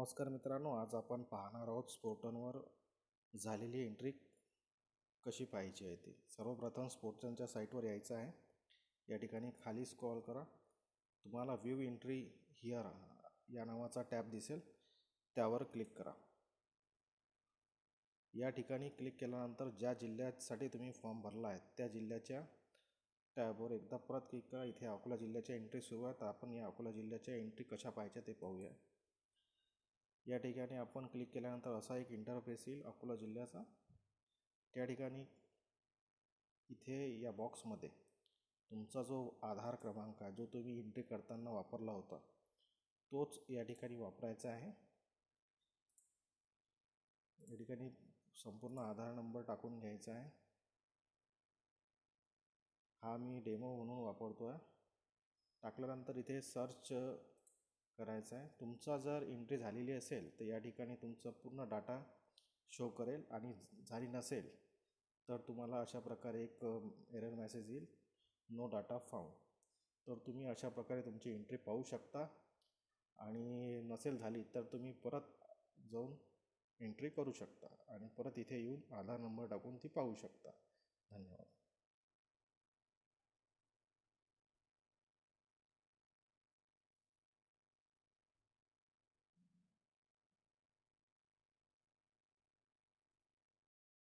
नमस्कार मित्रांनो आज आपण पाहणार आहोत स्पोर्टनवर झालेली एंट्री कशी पाहायची आहे ती. सर्वप्रथम स्पोर्टनच्या साईटवर यायचं आहे. या ठिकाणी खाली स्क्रॉल करा. तुम्हाला व्ह्यू एंट्री हिअर या नावाचा टॅब दिसेल. त्यावर क्लिक करा. या ठिकाणी क्लिक केल्यानंतर ज्या जिल्ह्यासाठी तुम्ही फॉर्म भरला आहे त्या जिल्ह्याच्या टॅबवर एकदा परत क्लिक करा. इथे अकोला जिल्ह्याच्या एंट्री सुरू आहेत आपण या अकोला जिल्ह्याच्या एंट्री कशा पाहायच्या ते पाहूया. या ठिकाणी आपण क्लिक केल्यानंतर असा एक इंटरफेस येईल अकोला जिल्ह्याचा. त्या ठिकाणी इथे या बॉक्समध्ये तुमचा जो आधार क्रमांक आहे जो तुम्ही एंट्री करताना वापरला होता तोच या ठिकाणी वापरायचा आहे. या ठिकाणी संपूर्ण आधार नंबर टाकून घ्यायचा आहे. हा मी डेमो म्हणून वापरतो आहे टाकल्यानंतर इथे सर्च करायचा आहे. तुमचा जर एंट्री झालेली असेल तर या ठिकाणी तुमचा पूर्ण डाटा शो करेल आणि झाली नसेल तर तुम्हाला अशा प्रकारे एक एरर मेसेज येईल. नो डाटा फाउंड तर तुम्ही अशा प्रकारे तुमची एंट्री पाहू शकता. आणि नसेल झाली तर तुम्ही परत जाऊन एंट्री करू शकता. आणि परत इथे येऊन आधार नंबर टाकून ती पाहू शकता. धन्यवाद.